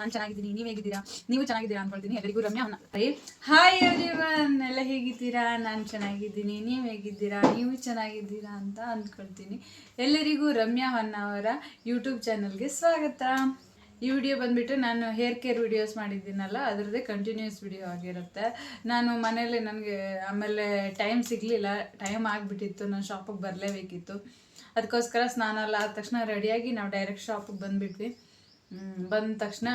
ನಾನು ಚೆನ್ನಾಗಿದ್ದೀನಿ, ನೀವು ಹೇಗಿದ್ದೀರಾ? ನೀವು ಚೆನ್ನಾಗಿದ್ದೀರಾ ಅನ್ಕೊಳ್ತೀನಿ ಎಲ್ಲರಿಗೂ ರಮ್ಯಾ ಹಾಯ್ ಎವ್ರಿವನ್ ಎಲ್ಲ ಹೇಗಿದ್ದೀರಾ? ನಾನು ಚೆನ್ನಾಗಿದ್ದೀನಿ, ನೀವು ಹೇಗಿದ್ದೀರಾ? ನೀವು ಚೆನ್ನಾಗಿದ್ದೀರಾ ಅಂತ ಅಂದ್ಕೊಳ್ತೀನಿ ಎಲ್ಲರಿಗೂ ರಮ್ಯಾ ಹೊನ್ನವರ ಯೂಟ್ಯೂಬ್ ಚಾನಲ್ಗೆ ಸ್ವಾಗತ. ಈ ವಿಡಿಯೋ ಬಂದ್ಬಿಟ್ಟು ನಾನು ಹೇರ್ ಕೇರ್ ವಿಡಿಯೋಸ್ ಮಾಡಿದ್ದೀನಲ್ಲ, ಅದರದ್ದೇ ಕಂಟಿನ್ಯೂಸ್ ವಿಡಿಯೋ ಆಗಿರುತ್ತೆ. ನಾನು ಮನೇಲಿ ನನಗೆ ಆಮೇಲೆ ಟೈಮ್ ಸಿಗಲಿಲ್ಲ ಟೈಮ್ ಆಗಿಬಿಟ್ಟಿತ್ತು, ನಾನು ಶಾಪಿಗೆ ಬರಲೇಬೇಕಿತ್ತು. ಅದಕ್ಕೋಸ್ಕರ ಸ್ನಾನ ಎಲ್ಲ ಆದ ತಕ್ಷಣ ರೆಡಿಯಾಗಿ ನಾವು ಡೈರೆಕ್ಟ್ ಶಾಪಿಗೆ ಬಂದುಬಿಟ್ವಿ. ಬಂದ ತಕ್ಷಣ,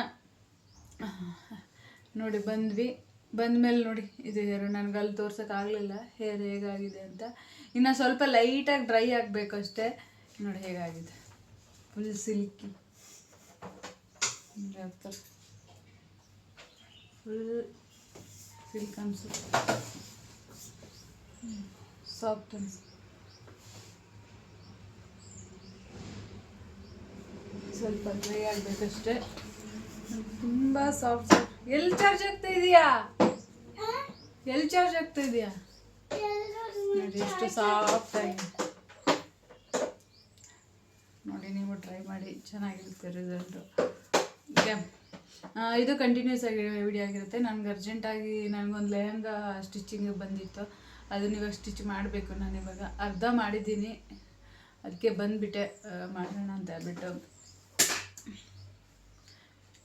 ನೋಡಿ ಬಂದ್ವಿ. ಬಂದಮೇಲೆ ನೋಡಿ, ಇದು ಹೇರು ನನಗೆ ಅಲ್ಲಿ ತೋರ್ಸೋಕ್ಕಾಗಲಿಲ್ಲ ಹೇರ್ ಹೇಗಾಗಿದೆ ಅಂತ. ಇನ್ನು ಸ್ವಲ್ಪ ಲೈಟಾಗಿ ಡ್ರೈ ಆಗಬೇಕು ಅಷ್ಟೇ ನೋಡಿ ಹೇಗಾಗಿದೆ. ಫುಲ್ ಸಿಲ್ಕಿ ಫುಲ್ ಸಿಲ್ಕ್ ಅನ್ಸುತ್ತೆ. ಸಾಫ್ಟ್ ಅನ್ಸುತ್ತೆ. ಸ್ವಲ್ಪ ಡ್ರೈ ಆಗಬೇಕಷ್ಟೇ. ತುಂಬ ಸಾಫ್ಟ್ ಎಲ್ಲಿ ಚಾರ್ಜ್ ಆಗ್ತಾ ಇದೆಯಾ? ಎಲ್ಲಿ ಚಾರ್ಜ್ ಆಗ್ತಾ ಇದೆಯಾ? ನೋಡಿ, ಎಷ್ಟು ಸಾಫ್ಟ್ ಆಗಿದೆ ನೋಡಿ, ನೀವು ಟ್ರೈ ಮಾಡಿ. ಚೆನ್ನಾಗಿರುತ್ತೆ ರಿಸಲ್ಟು ಓಕೆ ಇದು ಕಂಟಿನ್ಯೂಸ್ ಆಗಿ ವಿಡಿಯೋ ಆಗಿರುತ್ತೆ. ನನಗೆ ಅರ್ಜೆಂಟಾಗಿ ನನಗೊಂದು ಲೆಹಂಗಾ ಸ್ಟಿಚಿಂಗ್ ಬಂದಿತ್ತು. ಅದನ್ನ ಇವಾಗ ಸ್ಟಿಚ್ ಮಾಡಬೇಕು ನಾನು ಇವಾಗ. ಅರ್ಧ ಮಾಡಿದ್ದೀನಿ. ಅದಕ್ಕೆ ಬಂದುಬಿಟ್ಟೆ. ಮಾಡೋಣ ಅಂತ ಹೇಳ್ಬಿಟ್ಟು.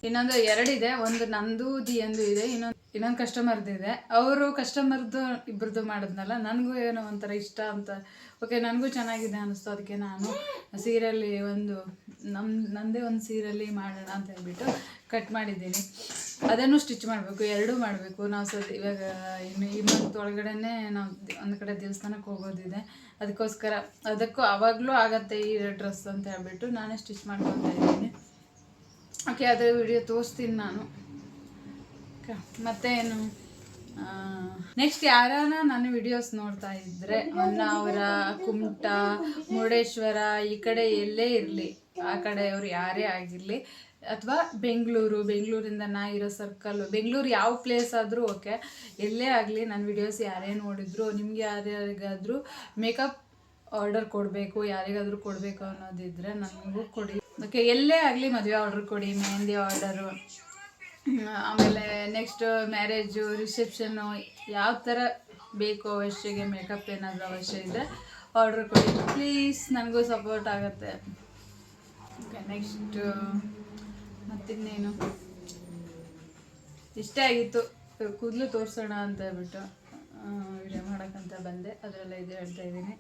ಇನ್ನೊಂದು ಎರಡಿದೆ, ಒಂದು ನಂದು ದಿಯಂದು ಇದೆ, ಇನ್ನೊಂದು ಇನ್ನೊಂದು ಕಸ್ಟಮರ್ದು ಇದೆ. ಅವರು ಕಸ್ಟಮರ್ದು ಇಬ್ಬರದ್ದು ಮಾಡಿದ್ನಲ್ಲ, ನನಗೂ ಏನೋ ಒಂಥರ ಇಷ್ಟ ಅಂತ. ಓಕೆ ನನಗೂ ಚೆನ್ನಾಗಿದೆ ಅನ್ನಿಸ್ತು ಅದಕ್ಕೆ ನಾನು ಸೀರೆಯಲ್ಲಿ ಒಂದು ನಮ್ಮ ನನ್ನದೇ ಒಂದು ಸೀರೆಯಲ್ಲಿ ಮಾಡೋಣ ಅಂತ ಹೇಳ್ಬಿಟ್ಟು ಕಟ್ ಮಾಡಿದ್ದೀನಿ. ಅದನ್ನು ಸ್ಟಿಚ್ ಮಾಡಬೇಕು, ಎರಡೂ ಮಾಡಬೇಕು. ನಾವು ಸ್ವಲ್ಪ ಇವಾಗ ಇನ್ನು ಈ ಮಂತ್ ಒಳಗಡೆನೇ ನಾವು ಒಂದು ಕಡೆ ದೇವಸ್ಥಾನಕ್ಕೆ ಹೋಗೋದಿದೆ. ಅದಕ್ಕೋಸ್ಕರ ಅದಕ್ಕೂ ಆವಾಗಲೂ ಆಗತ್ತೆ ಈ ಡ್ರೆಸ್ ಅಂತ ಹೇಳ್ಬಿಟ್ಟು ನಾನೇ ಸ್ಟಿಚ್ ಮಾಡ್ಕೊತಾ ಇದ್ದೀನಿ. ಓಕೆ ಅದರ ವಿಡಿಯೋ ತೋರಿಸ್ತೀನಿ ನಾನು. ಮತ್ತೇನು? ನೆಕ್ಸ್ಟ್ ಯಾರಾನ ನನ್ನ ವಿಡಿಯೋಸ್ ನೋಡ್ತಾ ಇದ್ದರೆ ಅವರ, ಕುಮಟ, ಮುರುಡೇಶ್ವರ, ಈ ಕಡೆ ಎಲ್ಲೇ ಇರಲಿ. ಆ ಕಡೆಯವ್ರು ಯಾರೇ ಆಗಿರಲಿ. ಅಥವಾ ಬೆಂಗಳೂರು, ಬೆಂಗಳೂರಿಂದ ನಾ ಇರೋ ಸರ್ಕಲ್ಲು ಬೆಂಗಳೂರು ಯಾವ ಪ್ಲೇಸ್ ಆದರೂ ಓಕೆ ಎಲ್ಲೇ ಆಗಲಿ ನನ್ನ ವಿಡಿಯೋಸ್ ಯಾರೇ ನೋಡಿದ್ರು, ನಿಮ್ಗೆ ಯಾರ್ಯಾರಿಗಾದರೂ ಮೇಕಪ್ ಆರ್ಡರ್ ಕೊಡಬೇಕು, ಯಾರಿಗಾದರೂ ಕೊಡಬೇಕು ಅನ್ನೋದಿದ್ರೆ ನನಗೂ ಕೊಡಿ. ಓಕೆ ಎಲ್ಲೇ ಆಗಲಿ ಮದುವೆ ಆರ್ಡ್ರ್ ಕೊಡಿ ಮೆಹಂದಿ ಆರ್ಡರು ಆಮೇಲೆ ನೆಕ್ಸ್ಟ್ ಮ್ಯಾರೇಜು ರಿಸೆಪ್ಷನ್ನು ಯಾವ ಥರ ಬೇಕು ಅವಶ್ಯಗೆ ಮೇಕಪ್ ಏನಾದರೂ ಅವಶ್ಯ ಇದೆ ಆರ್ಡ್ರ್ ಕೊಡಿ. ಪ್ಲೀಸ್ ನನಗೂ ಸಪೋರ್ಟ್ ಆಗುತ್ತೆ. ಓಕೆ ನೆಕ್ಸ್ಟ್ ಮತ್ತಿನ್ನೇನು? ಇಷ್ಟೇ ಆಗಿತ್ತು. ಕೂದಲು ತೋರಿಸೋಣ ಅಂತ ಹೇಳ್ಬಿಟ್ಟು ವಿಡಿಯೋ ಮಾಡೋಕ್ಕಂತ ಬಂದೆ. ಅದರಲ್ಲ ಇದು ಹೇಳ್ತಾ ಇದ್ದೀನಿ.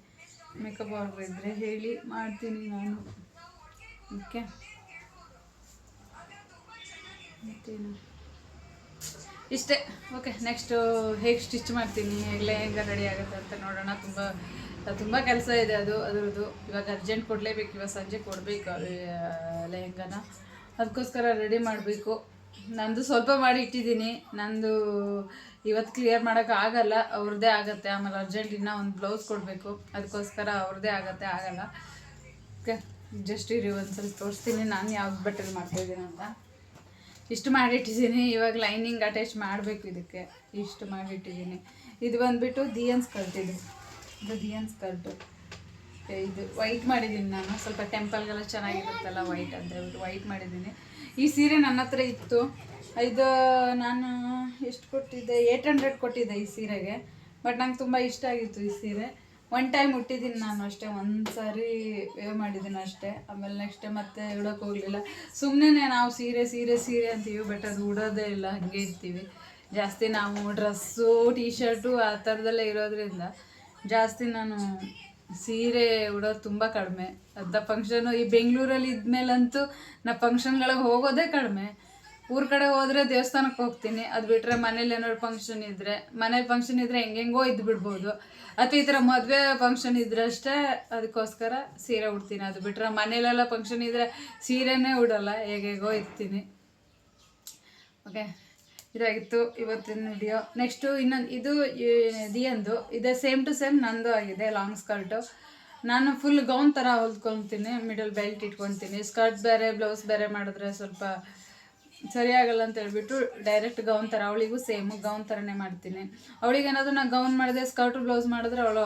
ಮೇಕಪ್ ಆರ್ಡ್ರ್ ಇದ್ದರೆ ಹೇಳಿ ಮಾಡ್ತೀನಿ ನಾನು. ಓಕೆ. ಮತ್ತೇನು? ಇಷ್ಟೇ. ಓಕೆ, ನೆಕ್ಸ್ಟು ಹೇಗೆ ಸ್ಟಿಚ್ ಮಾಡ್ತೀನಿ ಹೇಗೆ ರೆಡಿ ಆಗುತ್ತೆ ಅಂತ ನೋಡೋಣ. ತುಂಬ ತುಂಬ ಕೆಲಸ ಇದೆ ಅದು, ಅದರದ್ದು. ಇವಾಗ ಅರ್ಜೆಂಟ್ ಕೊಡಲೇಬೇಕು, ಇವಾಗ ಸಂಜೆ ಕೊಡಬೇಕು ಲೆಹೆಂಗಾನ. ಅದಕ್ಕೋಸ್ಕರ ರೆಡಿ ಮಾಡಬೇಕು. ನಂದು ಸ್ವಲ್ಪ ಮಾಡಿ ಇಟ್ಟಿದ್ದೀನಿ. ನಂದು ಇವತ್ತು ಕ್ಲಿಯರ್ ಮಾಡೋಕೆ ಆಗಲ್ಲ ಅವ್ರದ್ದೇ ಆಗುತ್ತೆ. ಆಮೇಲೆ ಅರ್ಜೆಂಟ್ ಇನ್ನೂ ಒಂದು ಬ್ಲೌಸ್ ಕೊಡಬೇಕು. ಅದಕ್ಕೋಸ್ಕರ ಅವ್ರದ್ದೇ ಆಗುತ್ತೆ, ಆಗಲ್ಲ. ಓಕೆ. ಜಸ್ಟ್ ಇರಿ, ಒಂದ್ಸಲ ತೋರಿಸ್ತೀನಿ. ನಾನು ಯಾವ್ದು ಬಟ್ಟೆಲಿ ಮಾಡ್ತಾಯಿದ್ದೀನಿ ಅಂತ. ಇಷ್ಟು ಮಾಡಿಟ್ಟಿದ್ದೀನಿ. ಇವಾಗ ಲೈನಿಂಗ್ ಅಟ್ಯಾಚ್ ಮಾಡಬೇಕು ಇದಕ್ಕೆ. ಇಷ್ಟು ಮಾಡಿಟ್ಟಿದ್ದೀನಿ. ಇದು ಬಂದುಬಿಟ್ಟು ದಿಯನ್ಸ್ ಸ್ಕರ್ಟ್ ಇದು. ಇದು ದಿಯನ್ ಸ್ಕರ್ಟು ಇದು ವೈಟ್ ಮಾಡಿದ್ದೀನಿ ನಾನು. ಸ್ವಲ್ಪ ಟೆಂಪಲ್ಗೆಲ್ಲ ಚೆನ್ನಾಗಿರುತ್ತಲ್ಲ ವೈಟ್ ಅಂತ ಹೇಳ್ಬಿಟ್ಟು ವೈಟ್ ಮಾಡಿದ್ದೀನಿ. ಈ ಸೀರೆ ನನ್ನ ಹತ್ರ ಇತ್ತು. ಇದು ನಾನು ಎಷ್ಟು ಕೊಟ್ಟಿದ್ದೆ? ಏಯ್ಟ್ ಹಂಡ್ರೆಡ್ ಕೊಟ್ಟಿದ್ದೆ ಈ ಸೀರೆಗೆ. ಬಟ್ ನಂಗೆ ತುಂಬ ಇಷ್ಟ ಆಗಿತ್ತು ಈ ಸೀರೆ. ಒನ್ ಟೈಮ್ ಹುಟ್ಟಿದ್ದೀನಿ ನಾನು ಅಷ್ಟೇ ಒಂದು ಸಾರಿ ವೇವ್ ಮಾಡಿದ್ದೀನಿ ಅಷ್ಟೇ. ಆಮೇಲೆ ನೆಕ್ಸ್ಟ್ ಮತ್ತೆ ಉಡೋಕೆ ಹೋಗಲಿಲ್ಲ. ಸುಮ್ಮನೆ ನಾವು ಸೀರೆ ಸೀರೆ ಸೀರೆ ಅಂತೀವಿ ಬಟ್ ಅದು ಉಡೋದೇ ಇಲ್ಲ, ಹಾಗೆ ಇರ್ತೀವಿ. ಜಾಸ್ತಿ ನಾವು ಡ್ರೆಸ್ಸು ಟೀ ಶರ್ಟು ಆ ಥರದಲ್ಲೇ ಇರೋದ್ರಿಂದ ಜಾಸ್ತಿ ನಾನು ಸೀರೆ ಉಡೋದು ತುಂಬ ಕಡಿಮೆ. ಅರ್ಧ ಫಂಕ್ಷನು ಈ ಬೆಂಗಳೂರಲ್ಲಿ ಇದ್ಮೇಲಂತೂ ನಾ ಫಂಕ್ಷನ್ಗಳಿಗೆ ಹೋಗೋದೇ ಕಡಿಮೆ. ಊರ ಕಡೆ ಹೋದರೆ ದೇವಸ್ಥಾನಕ್ಕೆ ಹೋಗ್ತೀನಿ. ಅದು ಬಿಟ್ಟರೆ ಮನೇಲಿ ಏನಾದ್ರು ಫಂಕ್ಷನ್ ಇದ್ದರೆ ಮನೇಲಿ ಫಂಕ್ಷನ್ ಇದ್ದರೆ ಹೆಂಗೆಂಗೋ ಇದ್ದು ಬಿಡ್ಬೋದು. ಅಥವಾ ಈ ಥರ ಮದುವೆ ಫಂಕ್ಷನ್ ಇದ್ರೆ ಅಷ್ಟೇ ಅದಕ್ಕೋಸ್ಕರ ಸೀರೆ ಉಡ್ತೀನಿ. ಅದು ಬಿಟ್ಟರೆ ಮನೇಲೆಲ್ಲ ಫಂಕ್ಷನ್ ಇದ್ದರೆ ಸೀರೆನೇ ಉಡಲ್ಲ, ಹೇಗೇಗೋ ಇರ್ತೀನಿ. ಓಕೆ ಇದಾಗಿತ್ತು ಇವತ್ತಿನ ವಿಡಿಯೋ ನೆಕ್ಸ್ಟು ಇನ್ನೊಂದು, ಇದು ದಿಯಂದು ಇದೆ ಸೇಮ್ ಟು ಸೇಮ್ ನಂದು ಆಗಿದೆ ಲಾಂಗ್ ಸ್ಕರ್ಟು ನಾನು ಫುಲ್ ಗೌನ್ ಥರ ಹೊಲ್ಕೊತೀನಿ ಮಿಡಲ್ ಬೆಲ್ಟ್ ಇಟ್ಕೊತೀನಿ ಸ್ಕರ್ಟ್ ಬೇರೆ ಬ್ಲೌಸ್ ಬೇರೆ ಮಾಡಿದ್ರೆ ಸ್ವಲ್ಪ ಸರಿಯಾಗಲ್ಲ ಅಂತ ಹೇಳ್ಬಿಟ್ಟು ಡೈರೆಕ್ಟ್ ಗೌನ್ ಥರ ಅವಳಿಗೂ ಸೇಮ್ ಗೌನ್ ಥರನೇ ಮಾಡ್ತೀನಿ. ಅವಳಿಗೆ ಏನಾದರೂ ನಾನು ಗೌನ್ ಮಾಡಿದೆ ಸ್ಕರ್ಟ್ ಬ್ಲೌಸ್ ಮಾಡಿದ್ರೆ ಅವಳು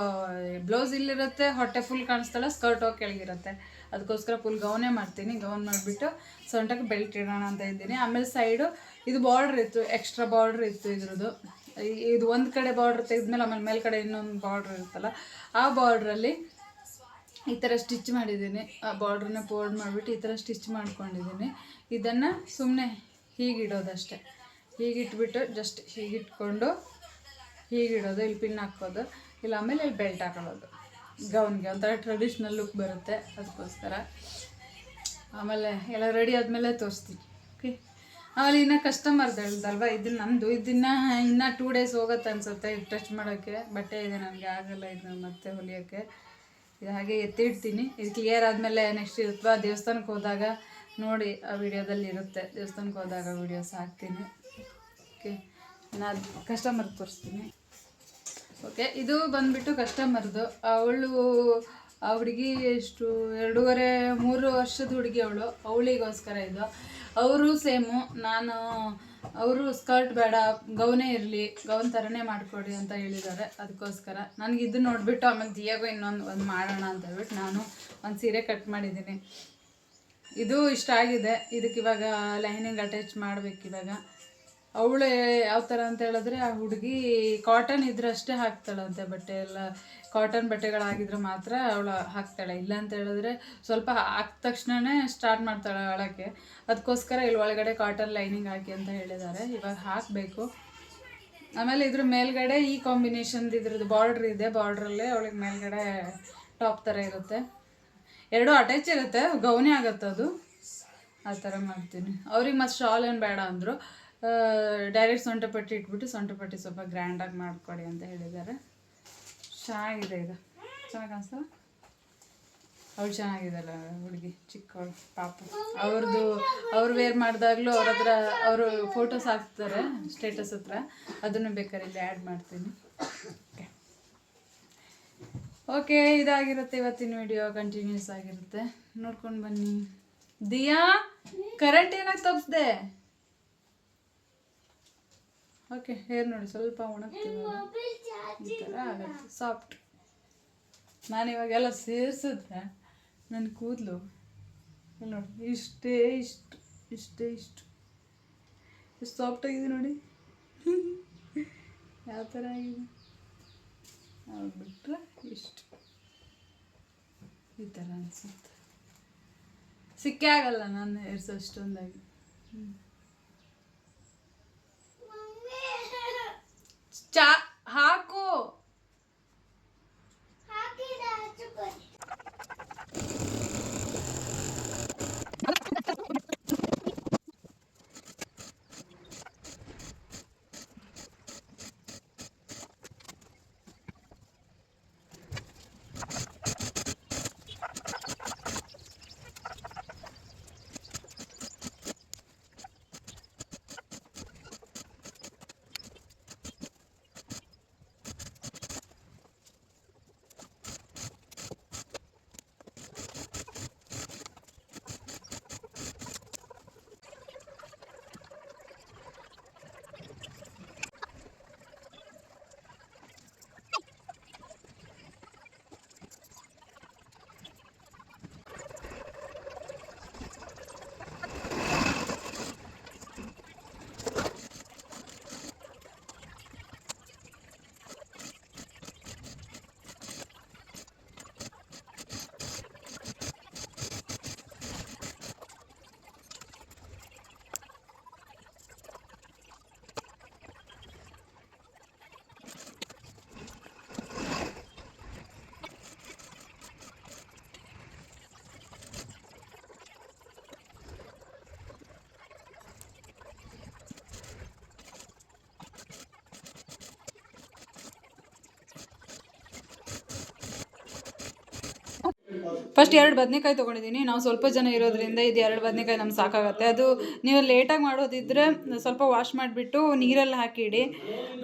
ಬ್ಲೌಸ್ ಇಲ್ಲಿರುತ್ತೆ, ಹೊಟ್ಟೆ ಫುಲ್ ಕಾಣಿಸ್ತಾಳೆ ಸ್ಕರ್ಟ್ ಹೋಗಿ ಕೆಳಗಿರುತ್ತೆ. ಅದಕ್ಕೋಸ್ಕರ ಫುಲ್ ಗೌನೇ ಮಾಡ್ತೀನಿ. ಗೌನ್ ಮಾಡಿಬಿಟ್ಟು ಸೊಂಟಕ್ಕೆ ಬೆಲ್ಟ್ ಇಡೋಣ ಅಂತ ಇದ್ದೀನಿ. ಆಮೇಲೆ ಸೈಡು ಇದು ಬಾರ್ಡ್ರ್ ಇತ್ತು ಎಕ್ಸ್ಟ್ರಾ ಬಾರ್ಡ್ರ್ ಇತ್ತು ಇದ್ರದ್ದು. ಇದು ಒಂದು ಕಡೆ ಬಾರ್ಡ್ರ್ ತೆಗೆದ್ಮೇಲೆ ಆಮೇಲೆ ಮೇಲ್ಗಡೆ ಇನ್ನೊಂದು ಬಾರ್ಡ್ರ್ ಇರುತ್ತಲ್ಲ, ಆ ಬಾರ್ಡ್ರಲ್ಲಿ ಈ ಥರ ಸ್ಟಿಚ್ ಮಾಡಿದ್ದೀನಿ. ಆ ಬಾರ್ಡ್ರನ್ನ ಫೋಲ್ಡ್ ಮಾಡಿಬಿಟ್ಟು ಈ ಥರ ಸ್ಟಿಚ್ ಮಾಡ್ಕೊಂಡಿದ್ದೀನಿ. ಇದನ್ನು ಸುಮ್ಮನೆ ಹೀಗಿಡೋದಷ್ಟೆ. ಹೀಗಿಟ್ಬಿಟ್ಟು ಜಸ್ಟ್ ಹೀಗಿಟ್ಕೊಂಡು ಹೀಗಿಡೋದು, ಇಲ್ಲಿ ಪಿನ್ ಹಾಕೋದು, ಇಲ್ಲ ಆಮೇಲೆ ಇಲ್ಲಿ ಬೆಲ್ಟ್ ಹಾಕೊಳ್ಳೋದು. ಗೌನ್ಗೆ ಒಂಥರ ಟ್ರೆಡಿಷ್ನಲ್ ಲುಕ್ ಬರುತ್ತೆ ಅದಕ್ಕೋಸ್ಕರ. ಆಮೇಲೆ ಎಲ್ಲ ರೆಡಿ ಆದಮೇಲೆ ತೋರಿಸ್ತೀನಿ. ಓಕೆ ಆಮೇಲೆ ಇನ್ನೂ ಕಸ್ಟಮರ್ದು ಹೇಳ್ದಲ್ವ ಇದು ನಂದು. ಇದನ್ನ ಇನ್ನೂ ಟೂ ಡೇಸ್ ಹೋಗುತ್ತೆ ಅನ್ಸುತ್ತೆ ಇದು ಟಚ್ ಮಾಡೋಕ್ಕೆ. ಬಟ್ಟೆ ಇದೆ, ನನಗೆ ಆಗಲ್ಲ ಇದನ್ನ ಮತ್ತೆ ಹೊಲಿಯೋಕ್ಕೆ. ಇದು ಹಾಗೆ ಎತ್ತಿಡ್ತೀನಿ. ಇದು ಕ್ಲಿಯರ್ ಆದಮೇಲೆ ನೆಕ್ಸ್ಟ್ ಇರುತ್ತೆ ದೇವಸ್ಥಾನಕ್ಕೆ ಹೋದಾಗ ನೋಡಿ, ಆ ವಿಡಿಯೋದಲ್ಲಿ ಇರುತ್ತೆ ದೇವಸ್ಥಾನಕ್ಕೆ ಹೋದಾಗ ವಿಡಿಯೋಸ್ ಹಾಕ್ತೀನಿ. ಓಕೆ ನಾನು ಕಸ್ಟಮರ್ ತೋರಿಸ್ತೀನಿ. ಓಕೆ ಇದು ಬಂದ್ಬಿಟ್ಟು ಕಸ್ಟಮರ್ದು ಅವಳು, ಆ ಹುಡುಗಿ ಎಷ್ಟು, ಎರಡೂವರೆ, ಮೂರು ವರ್ಷದ ಹುಡುಗಿ ಅವಳು. ಅವಳಿಗೋಸ್ಕರ ಇದು. ಅವರು ಸೇಮು ನಾನು ಅವರು ಸ್ಕರ್ಟ್ ಬೇಡ, ಗೌನೇ ಇರಲಿ, ಗೌನ್ ಥರನೇ ಮಾಡಿಕೊಡಿ ಅಂತ ಹೇಳಿದ್ದಾರೆ. ಅದಕ್ಕೋಸ್ಕರ ನನಗೆ ಇದು ನೋಡಿಬಿಟ್ಟು ಆಮೇಲೆ ದಿಯಾಗೂ ಇನ್ನೊಂದು ಒಂದು ಮಾಡೋಣ ಅಂತ ಹೇಳ್ಬಿಟ್ಟು ನಾನು ಒಂದು ಸೀರೆ ಕಟ್ ಮಾಡಿದ್ದೀನಿ. ಇದು ಇಷ್ಟ ಆಗಿದೆ. ಇದಕ್ಕೆ ಇವಾಗ ಲೈನಿಂಗ್ ಅಟ್ಯಾಚ್ ಮಾಡಬೇಕಿವಾಗ ಅವಳು ಯಾವ ಥರ ಅಂತ ಹೇಳಿದ್ರೆ ಆ ಹುಡುಗಿ ಕಾಟನ್ ಇದ್ರಷ್ಟೇ ಹಾಕ್ತಾಳಂತೆ ಬಟ್ಟೆ ಎಲ್ಲ. ಕಾಟನ್ ಬಟ್ಟೆಗಳಾಗಿದ್ರೆ ಮಾತ್ರ ಅವಳು ಹಾಕ್ತಾಳೆ. ಇಲ್ಲ ಅಂತ ಹೇಳಿದ್ರೆ ಸ್ವಲ್ಪ ಹಾಕಿದ ತಕ್ಷಣವೇ ಸ್ಟಾರ್ಟ್ ಮಾಡ್ತಾಳೆ ಅಳಕ್ಕೆ ಅದಕ್ಕೋಸ್ಕರ ಇಲ್ಲಿ ಒಳಗಡೆ ಕಾಟನ್ ಲೈನಿಂಗ್ ಹಾಕಿ ಅಂತ ಹೇಳಿದ್ದಾರೆ. ಇವಾಗ ಹಾಕಬೇಕು. ಆಮೇಲೆ ಇದ್ರ ಮೇಲ್ಗಡೆ ಈ ಕಾಂಬಿನೇಷನ್ ಇದ್ರದ್ದು ಬಾರ್ಡ್ರ್ ಇದೆ. ಬಾರ್ಡ್ರಲ್ಲೇ ಅವಳಿಗೆ ಮೇಲ್ಗಡೆ ಟಾಪ್ ಥರ ಇರುತ್ತೆ. ಎರಡು ಅಟ್ಯಾಚ್ ಇರುತ್ತೆ. ಗೌನೇ ಆಗುತ್ತೆ ಅದು. ಆ ಥರ ಮಾಡ್ತೀನಿ. ಅವ್ರಿಗೆ ಮತ್ತು ಶಾಲ್ ಏನು ಬೇಡ ಅಂದರು. ಡೈರೆಕ್ಟ್ ಸೊಂಟಪಟ್ಟಿ ಇಟ್ಬಿಟ್ಟು ಸೊಂಟಪಟ್ಟಿ ಸ್ವಲ್ಪ ಗ್ರ್ಯಾಂಡಾಗಿ ಮಾಡಿಕೊಡಿ ಅಂತ ಹೇಳಿದ್ದಾರೆ. ಚೆನ್ನಾಗಿದೆ ಇದು. ಚೆನ್ನಾಗಿ ಕಾಣಿಸ್ತಲ್ಲ ಅವಳು ಚೆನ್ನಾಗಿದಲ್ಲ ಹುಡುಗಿ, ಚಿಕ್ಕವಳು, ಪಾಪ. ಅವ್ರದ್ದು ಅವ್ರು ವೇರ್ ಮಾಡಿದಾಗಲೂ ಅವ್ರ ಹತ್ರ ಅವರು ಫೋಟೋಸ್ ಹಾಕ್ತಾರೆ ಸ್ಟೇಟಸ್ ಹತ್ರ. ಅದನ್ನು ಬೇಕಾದ್ರೆ ಇಲ್ಲಿ ಆ್ಯಡ್ ಮಾಡ್ತೀನಿ. ಓಕೆ ಓಕೆ ಇದಾಗಿರುತ್ತೆ ಇವತ್ತಿನ ವಿಡಿಯೋ ಕಂಟಿನ್ಯೂಸ್ ಆಗಿರುತ್ತೆ. ನೋಡ್ಕೊಂಡು ಬನ್ನಿ. ದಿಯಾ ಕರೆಂಟ್ ಏನಾಗಿ ತಪ್ಪಿಸ್ದೆ ಓಕೆ ಹೇರ್ ನೋಡಿ ಸ್ವಲ್ಪ ಒಣಗ್ತೀವಿ ಈ ಥರ ಆಗುತ್ತೆ ಸಾಫ್ಟ್ ನಾನು ಇವಾಗೆಲ್ಲ ಸೇರಿಸಿದ್ರೆ ನನ್ನ ಕೂದಲು. ನೋಡಿ ಇಷ್ಟೇ ಇಷ್ಟು ಇಷ್ಟೇ ಇಷ್ಟು. ಎಷ್ಟು ಸಾಫ್ಟಾಗಿದೆ ನೋಡಿ. ಯಾವ ಥರ ಆಗಿದೆ? ಅದು ಬಿಟ್ಟರೆ ಇಷ್ಟು. ಈ ಥರ ಅನಿಸುತ್ತೆ. ಸಿಕ್ಕೇ ಆಗಲ್ಲ ನಾನು ಹೇರ್ಸ್ ಅಷ್ಟೊಂದಾಗಿ. ಹ್ಮ್. ച ಫಸ್ಟ್ ಎರಡು ಬದನೆಕಾಯಿ ತೊಗೊಂಡಿದ್ದೀನಿ ನಾವು ಸ್ವಲ್ಪ ಜನ ಇರೋದ್ರಿಂದ ಇದು ಎರಡು ಬದನೆಕಾಯಿ ನಮ್ಗೆ ಸಾಕಾಗುತ್ತೆ. ಅದು ನೀವು ಲೇಟಾಗಿ ಮಾಡೋದಿದ್ರೆ ಸ್ವಲ್ಪ ವಾಶ್ ಮಾಡಿಬಿಟ್ಟು ನೀರಲ್ಲಿ ಹಾಕಿಡಿ.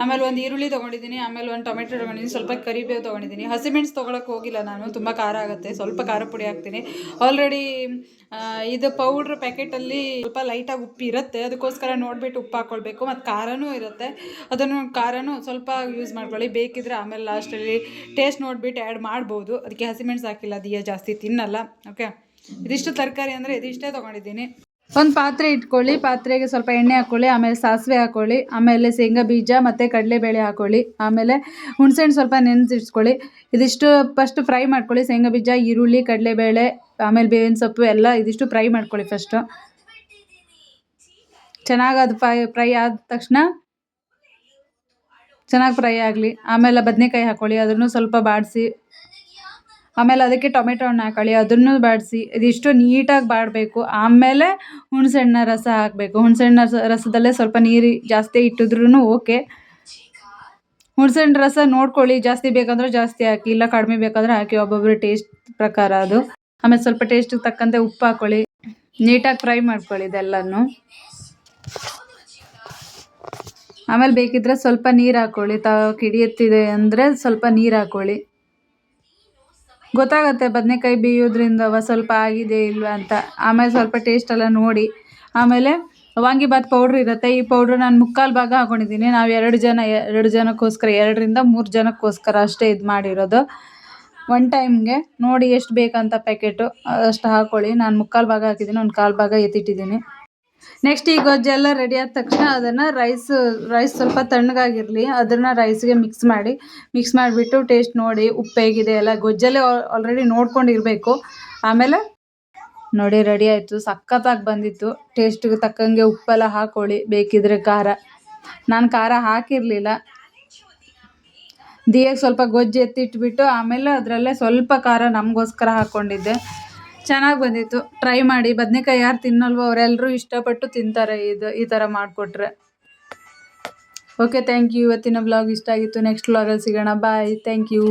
ಆಮೇಲೆ ಒಂದು ಈರುಳ್ಳಿ ತೊಗೊಂಡಿದ್ದೀನಿ ಆಮೇಲೆ ಒಂದು ಟೊಮೆಟೊ ತೊಗೊಂಡಿದ್ದೀನಿ ಸ್ವಲ್ಪ ಕರಿಬೇವು ತೊಗೊಂಡಿದ್ದೀನಿ ಹಸಿಮೆಣ್ಸು ತೊಗೊಳಕ್ಕೆ ಹೋಗಿಲ್ಲ ನಾನು, ತುಂಬ ಖಾರ ಆಗುತ್ತೆ. ಸ್ವಲ್ಪ ಖಾರ ಪುಡಿ ಹಾಕ್ತೀನಿ. ಆಲ್ರೆಡಿ ಇದು ಪೌಡ್ರ್ ಪ್ಯಾಕೆಟಲ್ಲಿ ಸ್ವಲ್ಪ ಲೈಟಾಗಿ ಉಪ್ಪು ಇರುತ್ತೆ. ಅದಕ್ಕೋಸ್ಕರ ನೋಡ್ಬಿಟ್ಟು ಉಪ್ಪು ಹಾಕೊಳ್ಬೇಕು. ಮತ್ತು ಖಾರನೂ ಇರುತ್ತೆ. ಅದನ್ನು ಖಾರನೂ ಸ್ವಲ್ಪ ಯೂಸ್ ಮಾಡ್ಕೊಳ್ಳಿ. ಬೇಕಿದ್ರೆ ಆಮೇಲೆ ಲಾಸ್ಟಲ್ಲಿ ಟೇಸ್ಟ್ ನೋಡ್ಬಿಟ್ಟು ಆ್ಯಡ್ ಮಾಡ್ಬೋದು. ಅದಕ್ಕೆ ಹಸಿಮೆಣ್ಸು ಹಾಕಿಲ್ಲ ದಿಯ ಜಾಸ್ತಿ ತಿನ್ನಲ್ಲ. ಓಕೆ ಇದಿಷ್ಟು ತರಕಾರಿ ಅಂದರೆ ಇದಿಷ್ಟೇ ತೊಗೊಂಡಿದ್ದೀನಿ. ಒಂದು ಪಾತ್ರೆ ಇಟ್ಕೊಳ್ಳಿ, ಪಾತ್ರೆಗೆ ಸ್ವಲ್ಪ ಎಣ್ಣೆ ಹಾಕ್ಕೊಳ್ಳಿ ಆಮೇಲೆ ಸಾಸಿವೆ ಹಾಕ್ಕೊಳ್ಳಿ ಆಮೇಲೆ ಶೇಂಗಾ ಬೀಜ ಮತ್ತು ಕಡಲೆಬೇಳೆ ಹಾಕ್ಕೊಳ್ಳಿ ಆಮೇಲೆ ಹುಣಸೆಹಣ್ಣು ಸ್ವಲ್ಪ ನೆನೆಸಿಡ್ಸ್ಕೊಳ್ಳಿ ಇದಿಷ್ಟು ಫಸ್ಟ್ ಫ್ರೈ ಮಾಡ್ಕೊಳ್ಳಿ, ಶೇಂಗಾ ಬೀಜ, ಈರುಳ್ಳಿ, ಕಡಲೆಬೇಳೆ, ಆಮೇಲೆ ಬೇವಿನ ಸೊಪ್ಪು ಎಲ್ಲ ಇದಿಷ್ಟು ಫ್ರೈ ಮಾಡ್ಕೊಳ್ಳಿ ಫಸ್ಟು ಚೆನ್ನಾಗಿ ಅದು ಫ್ರೈ ಫ್ರೈ ಆದ ತಕ್ಷಣ ಚೆನ್ನಾಗಿ ಫ್ರೈ ಆಗಲಿ. ಆಮೇಲೆ ಬದನೆಕಾಯಿ ಹಾಕ್ಕೊಳ್ಳಿ ಅದನ್ನು ಸ್ವಲ್ಪ ಬಾಡಿಸಿ. ಆಮೇಲೆ ಅದಕ್ಕೆ ಟೊಮೆಟೊ ಹಣ್ಣು ಹಾಕೊಳ್ಳಿ, ಅದನ್ನು ಬಾಡಿಸಿ ಇದಿಷ್ಟು ನೀಟಾಗಿ ಬಾಡಬೇಕು. ಆಮೇಲೆ ಹುಣಸೆಹಣ್ಣ ರಸ ಹಾಕಬೇಕು. ಹುಣಸೆಹಣ್ಣ ರಸ ರಸದಲ್ಲೇ ಸ್ವಲ್ಪ ನೀರು ಜಾಸ್ತಿ ಇಟ್ಟಿದ್ರೂ ಓಕೆ. ಹುಣಸೆಹಣ್ಣು ರಸ ನೋಡ್ಕೊಳ್ಳಿ, ಜಾಸ್ತಿ ಬೇಕಂದ್ರೆ ಜಾಸ್ತಿ ಹಾಕಿ, ಇಲ್ಲ ಕಡಿಮೆ ಬೇಕಂದ್ರೆ ಹಾಕಿ, ಒಬ್ಬೊಬ್ಬರು ಟೇಸ್ಟ್ ಪ್ರಕಾರ ಅದು. ಆಮೇಲೆ ಸ್ವಲ್ಪ ಟೇಸ್ಟಿಗೆ ತಕ್ಕಂತೆ ಉಪ್ಪು ಹಾಕ್ಕೊಳ್ಳಿ ನೀಟಾಗಿ ಫ್ರೈ ಮಾಡ್ಕೊಳ್ಳಿ ಇದೆಲ್ಲನೂ. ಆಮೇಲೆ ಬೇಕಿದ್ರೆ ಸ್ವಲ್ಪ ನೀರು ಹಾಕ್ಕೊಳ್ಳಿ ತಾವು ಕಿಡಿಯುತ್ತಿದೆ ಅಂದರೆ ಸ್ವಲ್ಪ ನೀರು ಹಾಕ್ಕೊಳ್ಳಿ ಗೊತ್ತಾಗತ್ತೆ ಬದನೆಕಾಯಿ ಬೇಯೋದ್ರಿಂದ ಸ್ವಲ್ಪ ಆಗಿದೆ ಇಲ್ವಾ ಅಂತ. ಆಮೇಲೆ ಸ್ವಲ್ಪ ಟೇಸ್ಟ್ ಎಲ್ಲ ನೋಡಿ. ಆಮೇಲೆ ವಾಂಗಿಬಾತ್ ಪೌಡ್ರ್ ಇರುತ್ತೆ. ಈ ಪೌಡ್ರ್ ನಾನು ಮುಕ್ಕಾಲು ಭಾಗ ಹಾಕೊಂಡಿದ್ದೀನಿ ನಾವು ಎರಡು ಜನ, ಎರಡು ಜನಕ್ಕೋಸ್ಕರ, ಎರಡರಿಂದ ಮೂರು ಜನಕ್ಕೋಸ್ಕರ ಅಷ್ಟೇ ಇದು ಮಾಡಿರೋದು. ಒನ್ ಟೈಮ್ಗೆ ನೋಡಿ ಎಷ್ಟು ಬೇಕಂತ ಪ್ಯಾಕೆಟು ಅಷ್ಟು ಹಾಕ್ಕೊಳ್ಳಿ ನಾನು ಮುಕ್ಕಾಲು ಭಾಗ ಹಾಕಿದ್ದೀನಿ ಒಂದು ಕಾಲು ಭಾಗ ಎತ್ತಿಟ್ಟಿದ್ದೀನಿ ನೆಕ್ಸ್ಟ್ ಈ ಗೊಜ್ಜೆಲ್ಲ ರೆಡಿ ಆದ ತಕ್ಷಣ ಅದನ್ನು ರೈಸ್ ರೈಸ್ ಸ್ವಲ್ಪ ತಣ್ಣಗಾಗಿರಲಿ, ಅದನ್ನು ರೈಸ್ಗೆ ಮಿಕ್ಸ್ ಮಾಡಿ ಮಿಕ್ಸ್ ಮಾಡಿಬಿಟ್ಟು ಟೇಸ್ಟ್ ನೋಡಿ ಉಪ್ಪು ಹೇಗಿದೆ ಎಲ್ಲ ಗೊಜ್ಜಲ್ಲೇ ಆಲ್ರೆಡಿ ನೋಡ್ಕೊಂಡಿರಬೇಕು. ಆಮೇಲೆ ನೋಡಿ ರೆಡಿ ಆಯಿತು, ಸಖತ್ತಾಗಿ ಬಂದಿತ್ತು. ಟೇಸ್ಟಿಗೆ ತಕ್ಕಂಗೆ ಉಪ್ಪೆಲ್ಲ ಹಾಕೊಳ್ಳಿ, ಬೇಕಿದ್ರೆ ಖಾರ. ನಾನು ಖಾರ ಹಾಕಿರಲಿಲ್ಲ. ದಿಯಾಗ ಸ್ವಲ್ಪ ಗೊಜ್ಜು ಎತ್ತಿಟ್ಬಿಟ್ಟು ಆಮೇಲೆ ಅದರಲ್ಲೇ ಸ್ವಲ್ಪ ಖಾರ ನಮಗೋಸ್ಕರ ಹಾಕ್ಕೊಂಡಿದ್ದೆ ಚೆನ್ನಾಗಿ ಬಂದಿತ್ತು. ಟ್ರೈ ಮಾಡಿ. ಬದನೆಕಾಯಿ ಯಾರು ತಿನ್ನಲ್ವೋ ಅವರೆಲ್ಲರೂ ಇಷ್ಟಪಟ್ಟು ತಿಂತಾರೆ ಇದು, ಈ ಥರ ಮಾಡಿಕೊಟ್ರೆ. ಓಕೆ ಥ್ಯಾಂಕ್ ಯು ಇವತ್ತಿನ ಬ್ಲಾಗ್ ಇಷ್ಟ ಆಗಿತ್ತು. ನೆಕ್ಸ್ಟ್ ಬ್ಲಾಗಲ್ಲಿ ಸಿಗೋಣ. Bye thank you